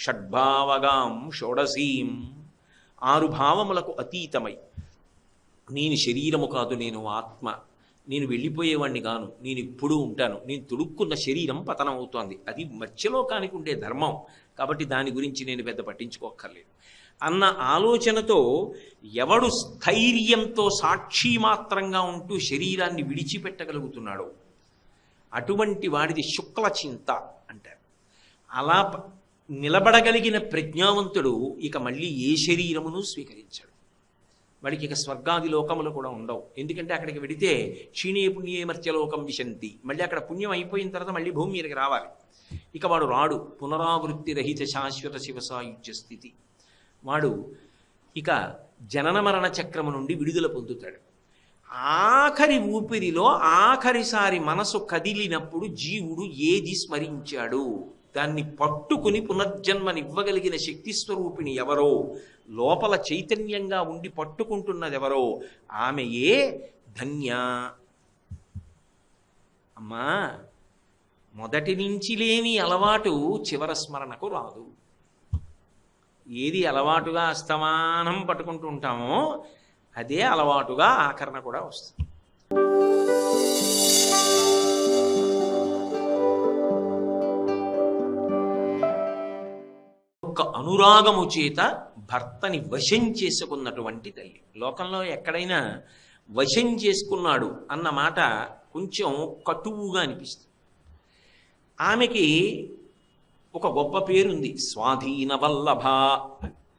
షడ్భావగాం షోడసీం ఆరు భావములకు అతీతమై. నేను శరీరము కాదు నేను ఆత్మ. నేను వెళ్ళిపోయేవాడిని గాను నేను ఇప్పుడు ఉంటాను. నేను తుడుక్కున్న శరీరం పతనం అవుతోంది అది మత్స్యలోకానికి ఉండే ధర్మం. కాబట్టి దాని గురించి నేను పెద్ద పట్టించుకోక్కర్లేదు. అన్న ఆలోచనతో ఎవడు స్థైర్యంతో సాక్షి మాత్రంగా ఉంటూ శరీరాన్ని విడిచిపెట్టగలుగుతున్నాడో అటువంటి వాడిది శుక్ల చింత అంటారు. అలా నిలబడగలిగిన ప్రజ్ఞావంతుడు ఇక మళ్ళీ ఏ శరీరమును స్వీకరించాడు. వాడికి ఇక స్వర్గాది లోకములు కూడా ఉండవు. ఎందుకంటే అక్కడికి వెడితే క్షీణే పుణ్యే మర్త్యలోకం విశంతి. మళ్ళీ అక్కడ పుణ్యం అయిపోయిన తర్వాత మళ్ళీ భూమి మీదకి రావాలి. ఇక వాడు రాడు. పునరావృత్తి రహిత శాశ్వత శివసాయుజ్య స్థితి. వాడు ఇక జనన మరణ చక్రము నుండి విడుదల పొందుతాడు. ఆఖరి ఊపిరిలో ఆఖరిసారి మనసు కదిలినప్పుడు జీవుడు ఏది స్మరించాడు? దాన్ని పట్టుకుని పునర్జన్మనివ్వగలిగిన శక్తి స్వరూపిణి ఎవరో లోపల చైతన్యంగా ఉండి పట్టుకుంటున్నదెవరో ఆమెయే ధన్య. అమ్మా మొదటి నుంచి లేని అలవాటు చివర స్మరణకు రాదు. ఏది అలవాటుగా అస్తమానం పట్టుకుంటూ ఉంటామో అదే అలవాటుగా ఆకరణ కూడా వస్తుంది. ఒక్క అనురాగము చేత భర్తని వశం చేసుకున్నటువంటి తల్లి. లోకంలో ఎక్కడైనా వశం చేసుకున్నాడు అన్న మాట కొంచెం కటువుగా అనిపిస్తుంది. ఆమెకి ఒక గొప్ప పేరుంది స్వాధీన వల్లభ.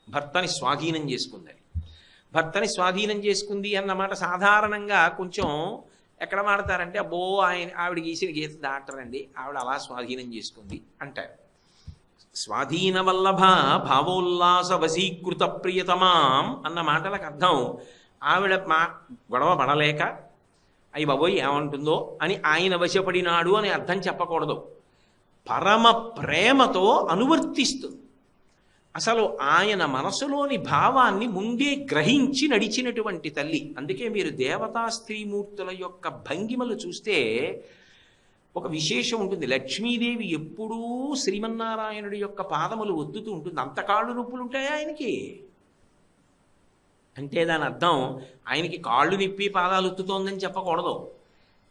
భర్తని స్వాధీనం చేసుకుందని భర్తని స్వాధీనం చేసుకుంది అన్నమాట సాధారణంగా కొంచెం ఎక్కడ మాడతారంటే అబ్బో ఆయన ఆవిడ గీసిన గీత దాటరండి ఆవిడ అలా స్వాధీనం చేసుకుంది అంటారు. స్వాధీనవల్లభ భావోల్లాస వశీకృత ప్రియతమాం అన్న మాటలకు అర్థం. ఆవిడ మా గొడవ పడలేక అయ్యి బాబోయ్ ఏమంటుందో అని ఆయన వశపడినాడు అని అర్థం చెప్పకూడదు. పరమ ప్రేమతో అనువర్తిస్తుంది. అసలు ఆయన మనసులోని భావాన్ని ముందే గ్రహించి నడిచినటువంటి తల్లి. అందుకే మీరు దేవతా స్త్రీమూర్తుల యొక్క భంగిమలు చూస్తే ఒక విశేషం ఉంటుంది. లక్ష్మీదేవి ఎప్పుడూ శ్రీమన్నారాయణుడి యొక్క పాదములు ఒత్తుతూ ఉంటుంది. అంత కాళ్ళు నొప్పులు ఉంటాయా ఆయనకి? అంటే దాని అర్థం ఆయనకి కాళ్ళు నిప్పి పాదాలు ఒత్తుతోందని చెప్పకూడదు.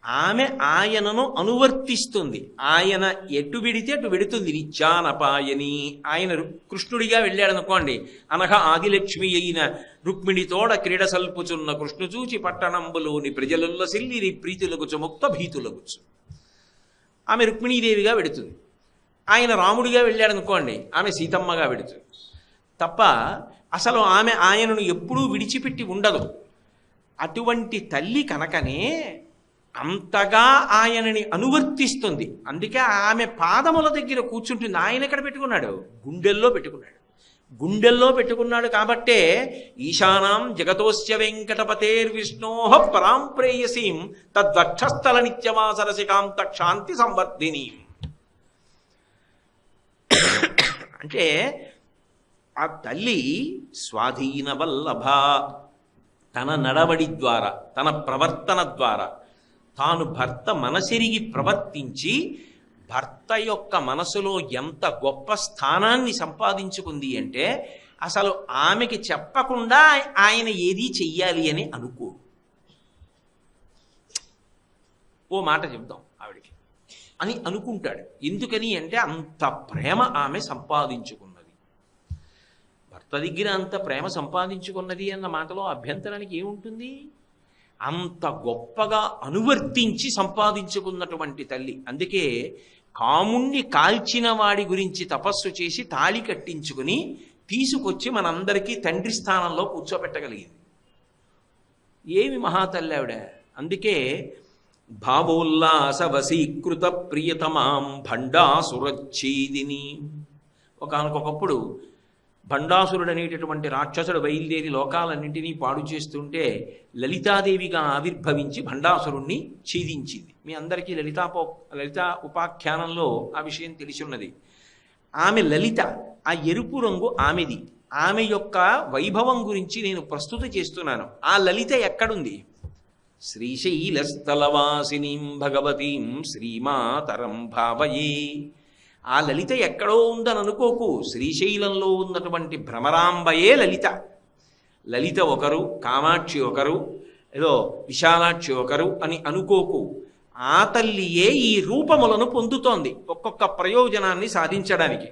ఆమె ఆయనను అనువర్తిస్తుంది. ఆయన ఎటు విడితే అటు వెడుతుంది. నిత్యానపాయని ఆయన కృష్ణుడిగా వెళ్ళాడు అనుకోండి అనగా ఆదిలక్ష్మి అయిన రుక్మిణితోడ క్రీడ సల్పుచున్న కృష్ణు చూచి పట్టణంబులోని ప్రజలుల్ల సిల్లిరి ప్రీతులగుచు ముక్త భీతులగుచు. ఆమె రుక్మిణీదేవిగా వెడుతుంది. ఆయన రాముడిగా వెళ్ళాడు అనుకోండి ఆమె సీతమ్మగా వెడుతుంది. తప్ప అసలు ఆమె ఆయనను ఎప్పుడూ విడిచిపెట్టి ఉండదు. అటువంటి తల్లి కనుకనే అంతగా ఆయనని అనువర్తిస్తుంది. అందుకే ఆమె పాదముల దగ్గర కూర్చుంటుంది. ఆయన ఎక్కడ పెట్టుకున్నాడు? గుండెల్లో పెట్టుకున్నాడు. గుండెల్లో పెట్టుకున్నాడు కాబట్టే ఈశానాం జగతోస్య వెంకటపతేర్విష్ణో పరాం ప్రేయసీం తద్వక్షస్థల నిత్యమాసరసికాంత క్షాంతి సంవర్ధిని. అంటే ఆ తల్లి స్వాధీన వల్లభ తన నడవడి ద్వారా తన ప్రవర్తన ద్వారా తాను భర్త మనసిరిగి ప్రవర్తించి భర్త యొక్క మనసులో ఎంత గొప్ప స్థానాన్ని సంపాదించుకుంది అంటే అసలు ఆమెకి చెప్పకుండా ఆయన ఏది చెయ్యాలి అని అనుకో. ఓ మాట చెప్దాం ఆవిడికి. అని అనుకుంటాడు. ఎందుకని అంటే అంత ప్రేమ ఆమె సంపాదించుకున్నది. భర్త దగ్గర అంత ప్రేమ సంపాదించుకున్నది అన్న మాటలో అభ్యంతరానికి ఏముంటుంది? అంత గొప్పగా అనువర్తించి సంపాదించుకున్నటువంటి తల్లి. అందుకే కాముణ్ణి కాల్చిన వాడి గురించి తపస్సు చేసి తాళి కట్టించుకుని తీసుకొచ్చి మనందరికీ తండ్రి స్థానంలో కూర్చోబెట్టగలిగింది ఏమి మహాతల్లి ఆవిడ? అందుకే భావోల్లాస వశీకృత ప్రియతమాం భండాసురచ్ఛేదిని ఒకనకొకప్పుడు భండాసురుడు అనేటటువంటి రాక్షసుడు బయలుదేరి లోకాలన్నింటినీ పాడు చేస్తుంటే లలితాదేవిగా ఆవిర్భవించి భండాసురుణ్ణి ఛేదించింది. మీ అందరికీ లలితాపో లలిత ఉపాఖ్యానంలో ఆ విషయం తెలిసి ఉన్నది ఆమె లలిత ఆ ఎరుపు రంగు ఆమెది. ఆమె యొక్క వైభవం గురించి నేను ప్రస్తుత చేస్తున్నాను. ఆ లలిత ఎక్కడుంది? శ్రీశైలస్థలవాసినీం భగవతీం శ్రీమాతరం భావయే. ఆ లలిత ఎక్కడో ఉందని అనుకోకు శ్రీశైలంలో ఉన్నటువంటి భ్రమరాంబయే లలిత. లలిత ఒకరు కామాక్షి ఒకరు ఏదో విశాలాక్షి ఒకరు అని అనుకోకు. ఆ తల్లియే ఈ రూపములను పొందుతోంది ఒక్కొక్క ప్రయోజనాన్ని సాధించడానికి.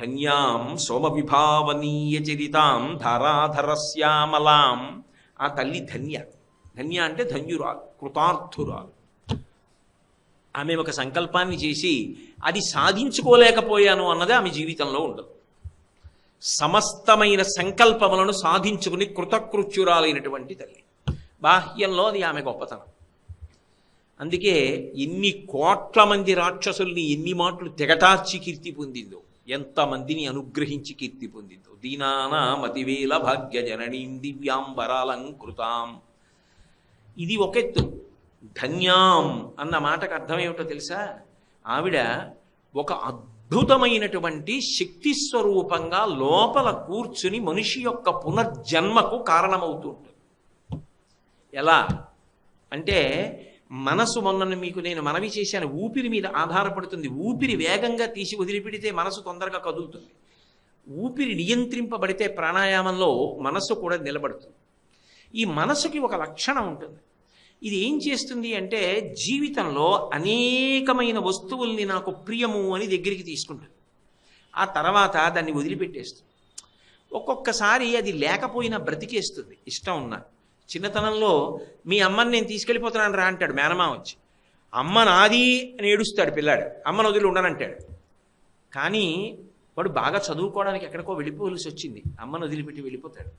ధన్యాం సోమవిభావనీయ చరితాం ధారాధరశ్యామలాం ఆ తల్లి ధన్య. ధన్య అంటే ధన్యురాలు కృతార్థురాలు. ఆమె ఒక సంకల్పాన్ని చేసి అది సాధించుకోలేకపోయాను అన్నది ఆమె జీవితంలో ఉండదు. సమస్తమైన సంకల్పములను సాధించుకుని కృతకృత్యురాలైనటువంటి తల్లి. బాహ్యంలో అది ఆమె గొప్పతనం. అందుకే ఎన్ని కోట్ల మంది రాక్షసుల్ని ఎన్ని మాటలు తెగటార్చి కీర్తి పొందిందో ఎంతమందిని అనుగ్రహించి కీర్తి పొందిందో. దీనానామతివేల భాగ్య జననీం దివ్యాంబరాలంకృతాం. ఇది ఒక ఎత్తు. ధన్యాం అన్న మాటకు అర్థం ఏమిటో తెలుసా? ఆవిడ ఒక అద్భుతమైనటువంటి శక్తి స్వరూపంగా లోపల కూర్చుని మనిషి యొక్క పునర్జన్మకు కారణమవుతుంటుంది ఎలా? అంటే మనసు మొన్న మీకు నేను మనవి చేశాను ఊపిరి మీద ఆధారపడుతుంది. ఊపిరి వేగంగా తీసి వదిలిపెడితే మనసు తొందరగా కదులుతుంది. ఊపిరి నియంత్రింపబడితే ప్రాణాయామంలో మనస్సు కూడా నిలబడుతుంది. ఈ మనసుకి ఒక లక్షణం ఉంటుంది. ఇది ఏం చేస్తుంది అంటే జీవితంలో అనేకమైన వస్తువుల్ని నాకు ప్రియము అని దగ్గరికి తీసుకుంటుంది. ఆ తర్వాత దాన్ని వదిలిపెట్టేస్తుంది. ఒక్కొక్కసారి అది లేకపోయినా బ్రతికేస్తుంది. ఇష్టం ఉన్నా చిన్నతనంలో మీ అమ్మని నేను తీసుకెళ్ళిపోతున్నాను రా అంటాడు మేనమా వచ్చి. అమ్మ నాది అని ఏడుస్తాడు పిల్లాడు. అమ్మను వదిలి ఉండనంటాడు. కానీ వాడు బాగా చదువుకోవడానికి ఎక్కడికో వెళ్ళిపోవలసి వచ్చింది. అమ్మను వదిలిపెట్టి వెళ్ళిపోతాడు.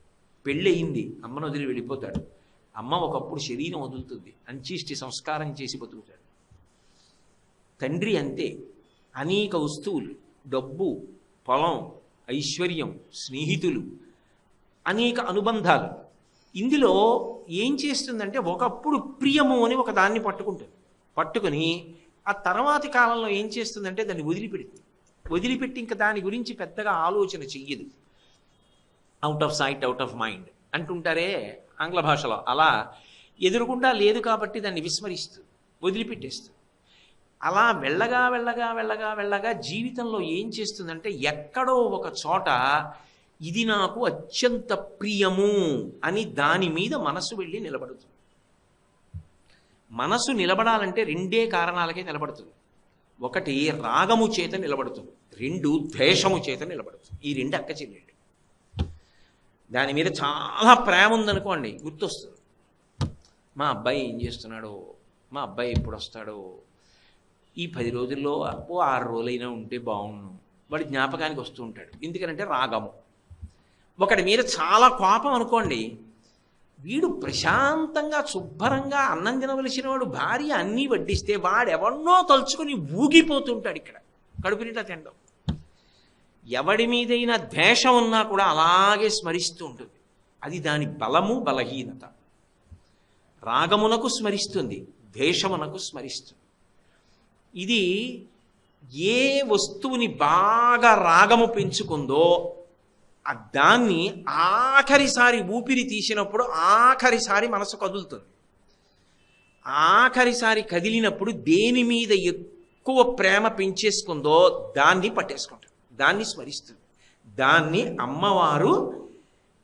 పెళ్ళి అయింది అమ్మను వదిలి వెళ్ళిపోతాడు. అమ్మ ఒకప్పుడు శరీరం వదులుతుంది. అంచిష్టి సంస్కారం చేసి బతుకుతాడు. తండ్రి అంతే. అనేక వస్తువులు డబ్బు పొలం ఐశ్వర్యం స్నేహితులు అనేక అనుబంధాలు. ఇందులో ఏం చేస్తుందంటే ఒకప్పుడు ప్రియము అని ఒక దాన్ని పట్టుకుంటుంది. పట్టుకుని ఆ తర్వాతి కాలంలో ఏం చేస్తుందంటే దాన్ని వదిలిపెడుతుంది. వదిలిపెట్టి ఇంకా దాని గురించి పెద్దగా ఆలోచన చెయ్యదు. Out of sight out of mind అంటుంటారే ఆంగ్ల భాషలో అలా ఎదురుకుండా లేదు కాబట్టి దాన్ని విస్మరిస్తూ వదిలిపెట్టేస్తూ. అలా వెళ్ళగా వెళ్ళగా వెళ్ళగా వెళ్ళగా జీవితంలో ఏం చేస్తుందంటే ఎక్కడో ఒక చోట ఇది నాకు అత్యంత ప్రియము అని దాని మీద మనసు వెళ్ళి నిలబడుతుంది. మనసు నిలబడాలంటే రెండే కారణాలకే నిలబడుతుంది. ఒకటి రాగము చేత నిలబడుతుంది. రెండు ద్వేషము చేత నిలబడుతుంది. ఈ రెండు అక్క చెల్లెళ్ళు దాని మీద చాలా ప్రేమ ఉందనుకోండి గుర్తొస్తుంది. మా అబ్బాయి ఏం చేస్తున్నాడో? మా అబ్బాయి ఎప్పుడు వస్తాడో? ఈ పది రోజుల్లో ఓ ఆరు రోజులైనా ఉంటే బాగుండు. వాడి జ్ఞాపకానికి వస్తూ ఉంటాడు. ఎందుకనంటే రాగము. ఒకటి మీద చాలా కోపం అనుకోండి వీడు ప్రశాంతంగా శుభ్రంగా అన్నం తినవలసిన వాడు భార్య అన్నీ వడ్డిస్తే వాడెవన్నో తలుచుకొని ఊగిపోతుంటాడు ఇక్కడ. కడుపు నిండా తినడం. ఎవడి మీదైనా ద్వేషం ఉన్నా కూడా అలాగే స్మరిస్తూ ఉంటుంది. అది దాని బలము బలహీనత. రాగమునకు స్మరిస్తుంది ద్వేషమునకు స్మరిస్తుంది. ఇది ఏ వస్తువుని బాగా రాగము పెంచుకుందో ఆ దాన్ని ఆఖరిసారి ఊపిరి తీసినప్పుడు ఆఖరిసారి మనసు కదులుతుంది. ఆఖరిసారి కదిలినప్పుడు దేని మీద ఎక్కువ ప్రేమ పెంచేసుకుందో దాన్ని పట్టేసుకుంటుంది. దాన్ని స్మరిస్తుంది. దాన్ని అమ్మవారు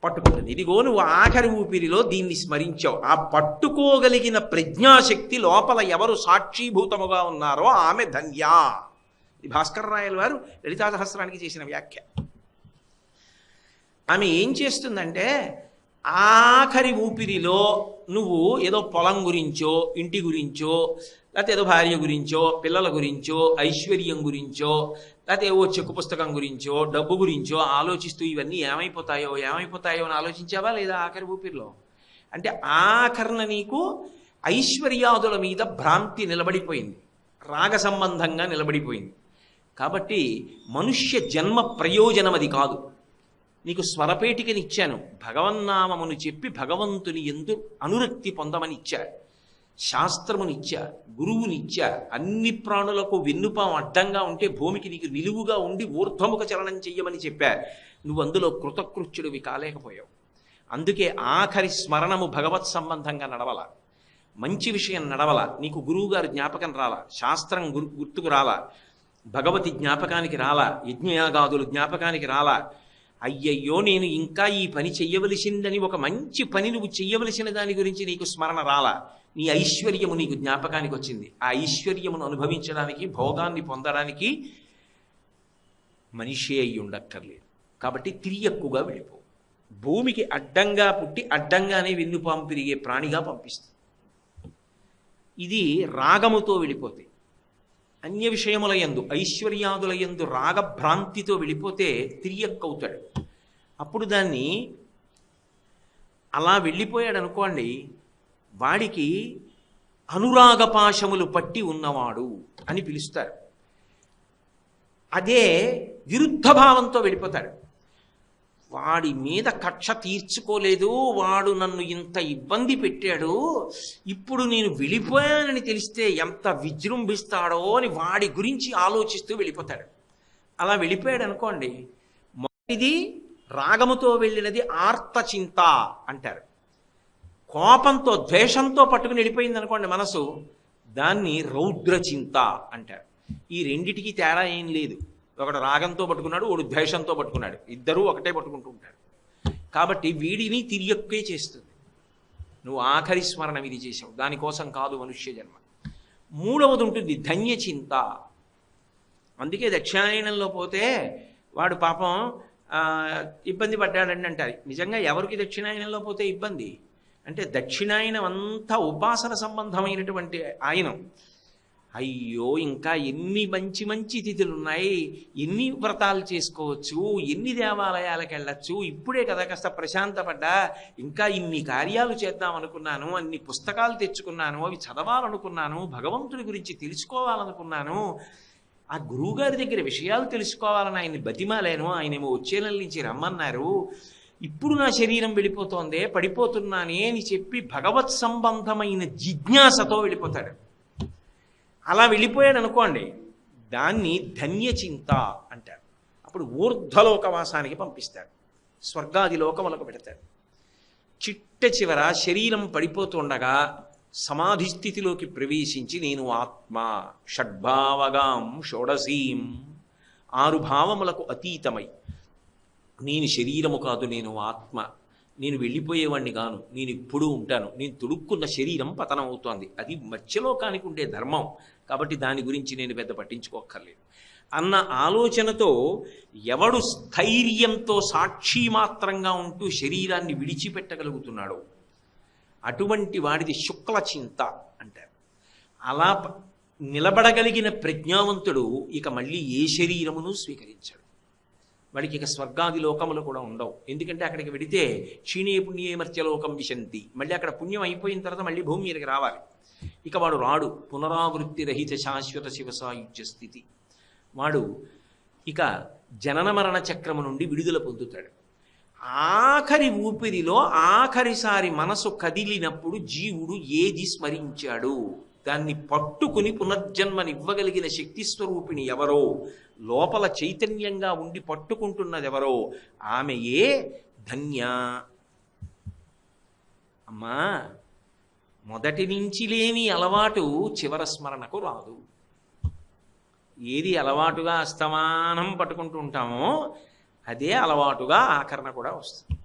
పట్టుకుంటుంది. ఇదిగో నువ్వు ఆఖరి ఊపిరిలో దీన్ని స్మరించావు. ఆ పట్టుకోగలిగిన ప్రజ్ఞాశక్తి లోపల ఎవరు సాక్షీభూతముగా ఉన్నారో ఆమె ధన్యా. ఇది భాస్కర్ రాయల వారు లలితా సహస్రానికి చేసిన వ్యాఖ్య. ఆమె ఏం చేస్తుందంటే ఆఖరి ఊపిరిలో నువ్వు ఏదో పొలం గురించో ఇంటి గురించో లేకపోతే ఏదో భార్య గురించో పిల్లల గురించో ఐశ్వర్యం గురించో లేకపోతే ఏవో చెక్కు పుస్తకం గురించో డబ్బు గురించో ఆలోచిస్తూ ఇవన్నీ ఏమైపోతాయో ఏమైపోతాయో అని ఆలోచించావా లేదా ఆఖరి ఊపిరిలో? అంటే ఆఖరణ నీకు ఐశ్వర్యాదుల మీద భ్రాంతి నిలబడిపోయింది. రాగ సంబంధంగా నిలబడిపోయింది. కాబట్టి మనుష్య జన్మ ప్రయోజనం అది కాదు. నీకు స్వరపేటికని ఇచ్చాను. భగవన్నామమును చెప్పి భగవంతుని ఎందు అనురక్తి పొందమని ఇచ్చా. శాస్త్రమునిచ్చా గురువునిచ్చా అన్ని ప్రాణులకు వెన్నుపాం అడ్డంగా ఉంటే భూమికి నీకు నిలువుగా ఉండి ఊర్ధ్వముఖ చలనం చెయ్యమని చెప్పా. నువ్వు అందులో కృతకృత్యుడివి కాలేకపోయావు. అందుకే ఆఖరి స్మరణము భగవత్ సంబంధంగా నడవల. మంచి విషయం నడవల. నీకు గురువుగారు జ్ఞాపకం రాలా. శాస్త్రం గురు గుర్తుకు రాలా. భగవతి జ్ఞాపకానికి రాలా. యజ్ఞయాగాదులు జ్ఞాపకానికి రాలా. అయ్యయ్యో నేను ఇంకా ఈ పని చెయ్యవలసిందని ఒక మంచి పని నువ్వు చెయ్యవలసిన దాని గురించి నీకు స్మరణ రాలా. నీ ఐశ్వర్యము నీకు జ్ఞాపకానికి వచ్చింది. ఆ ఐశ్వర్యమును అనుభవించడానికి భోగాన్ని పొందడానికి మనిషే అయి ఉండక్కర్లేదు. కాబట్టి తిరియక్కుగా వెళ్ళిపో. భూమికి అడ్డంగా పుట్టి అడ్డంగానే వెన్నుపాము పెరిగే ప్రాణిగా పంపిస్తుంది. ఇది రాగముతో వెళ్ళిపోతే అన్య విషయముల యందు ఐశ్వర్యాదుల యందు రాగభ్రాంతితో వెళ్ళిపోతే తిరియక్కవుతాడు. అప్పుడు దాన్ని అలా వెళ్ళిపోయాడు అనుకోండి వాడికి అనురాగపాశములు పట్టి ఉన్నవాడు అని పిలుస్తారు. అదే విరుద్ధ భావంతో వెళ్ళిపోతాడు. వాడి మీద కక్ష తీర్చుకోలేదు వాడు నన్ను ఇంత ఇబ్బంది పెట్టాడు ఇప్పుడు నేను వెళ్ళిపోయానని తెలిస్తే ఎంత విజృంభిస్తాడో అని వాడి గురించి ఆలోచిస్తూ వెళ్ళిపోతాడు. అలా వెళ్ళిపోయాడు అనుకోండి మొదటిది రాగముతో వెళ్ళినది ఆర్త చింత అంటారు. కోపంతో ద్వేషంతో పట్టుకుని వెళ్ళిపోయింది అనుకోండి మనసు దాన్ని రౌద్ర చింత అంటారు. ఈ రెండిటికి తేడా ఏం లేదు. ఒకడు రాగంతో పట్టుకున్నాడు ఒకడు ద్వేషంతో పట్టుకున్నాడు. ఇద్దరూ ఒకటే పట్టుకుంటూ ఉంటారు. కాబట్టి వీడిని తిరియక్కే చేస్తుంది. నువ్వు ఆఖరి స్మరణ విధి చేసావు. దానికోసం కాదు మనుష్య జన్మ. మూడవది ఉంటుంది ధన్య చింత. అందుకే దక్షిణాయనంలో పోతే వాడు పాపం ఇబ్బంది పడ్డాడని అంటారు. నిజంగా ఎవరికి దక్షిణాయనంలో పోతే ఇబ్బంది? అంటే దక్షిణాయనం అంతా ఉపాసన సంబంధమైనటువంటి ఆయనం. అయ్యో ఇంకా ఎన్ని మంచి మంచి తిథులు ఉన్నాయి ఎన్ని వ్రతాలు చేసుకోవచ్చు ఎన్ని దేవాలయాలకు వెళ్ళచ్చు. ఇప్పుడే కదా కాస్త ప్రశాంతపడ్డా. ఇంకా ఇన్ని కార్యాలు చేద్దాం అనుకున్నాను అన్ని పుస్తకాలు తెచ్చుకున్నాను అవి చదవాలనుకున్నాను భగవంతుడి గురించి తెలుసుకోవాలనుకున్నాను. ఆ గురువుగారి దగ్గర విషయాలు తెలుసుకోవాలని ఆయన్ని బతిమాలేను. ఆయనేమో వచ్చే నెల నుంచి రమ్మన్నారు. ఇప్పుడు నా శరీరం వెళ్ళిపోతోందే పడిపోతున్నానే అని చెప్పి భగవత్ సంబంధమైన జిజ్ఞాసతో వెళ్ళిపోతాడు. అలా వెళ్ళిపోయాడు అనుకోండి దాన్ని ధన్యచింత అంటారు. అప్పుడు ఊర్ధ్వలోకవాసానికి పంపిస్తాడు. స్వర్గాది లోకములకు పెడతాడు. చిట్ట చివర శరీరం పడిపోతుండగా సమాధి స్థితిలోకి ప్రవేశించి నేను ఆత్మ షడ్భావగాం షోడసీం ఆరు భావములకు అతీతమై నేను శరీరము కాదు నేను ఆత్మ నేను వెళ్ళిపోయేవాడిని కాను నేను ఇప్పుడు ఉంటాను. నేను తుడుక్కున్న శరీరం పతనం అవుతోంది అది మత్స్యలోకానికి ఉండే ధర్మం. కాబట్టి దాని గురించి నేను పెద్ద పట్టించుకోక్కర్లేదు. అన్న ఆలోచనతో ఎవడు స్థైర్యంతో సాక్షి మాత్రంగా ఉంటూ శరీరాన్ని విడిచిపెట్టగలుగుతున్నాడో అటువంటి వాడిది శుక్ల చింత అంటారు. అలా నిలబడగలిగిన ప్రజ్ఞావంతుడు ఇక మళ్ళీ ఏ శరీరమును స్వీకరించాడు. వాడికి ఇక స్వర్గాది లోకములు కూడా ఉండవు. ఎందుకంటే అక్కడికి వెడితే క్షీణే పుణ్యే మర్త్యలోకం విశంతి. మళ్ళీ అక్కడ పుణ్యం అయిపోయిన తర్వాత మళ్ళీ భూమి మీదకి రావాలి. ఇక వాడు రాడు. పునరావృత్తి రహిత శాశ్వత శివసాయుజ్య స్థితి. వాడు ఇక జనన మరణ చక్రము నుండి విడుదల పొందుతాడు. ఆఖరి ఊపిరిలో ఆఖరిసారి మనసు కదిలినప్పుడు జీవుడు ఏది స్మరించాడు? దాన్ని పట్టుకుని పునర్జన్మనివ్వగలిగిన శక్తి స్వరూపిణి ఎవరో లోపల చైతన్యంగా ఉండి పట్టుకుంటున్నదెవరో ఆమెయే ధన్య. అమ్మా మొదటి నుంచి లేని అలవాటు చివర స్మరణకు రాదు. ఏది అలవాటుగా అస్తమానం పట్టుకుంటూ ఉంటామో అదే అలవాటుగా ఆకరణ కూడా వస్తుంది.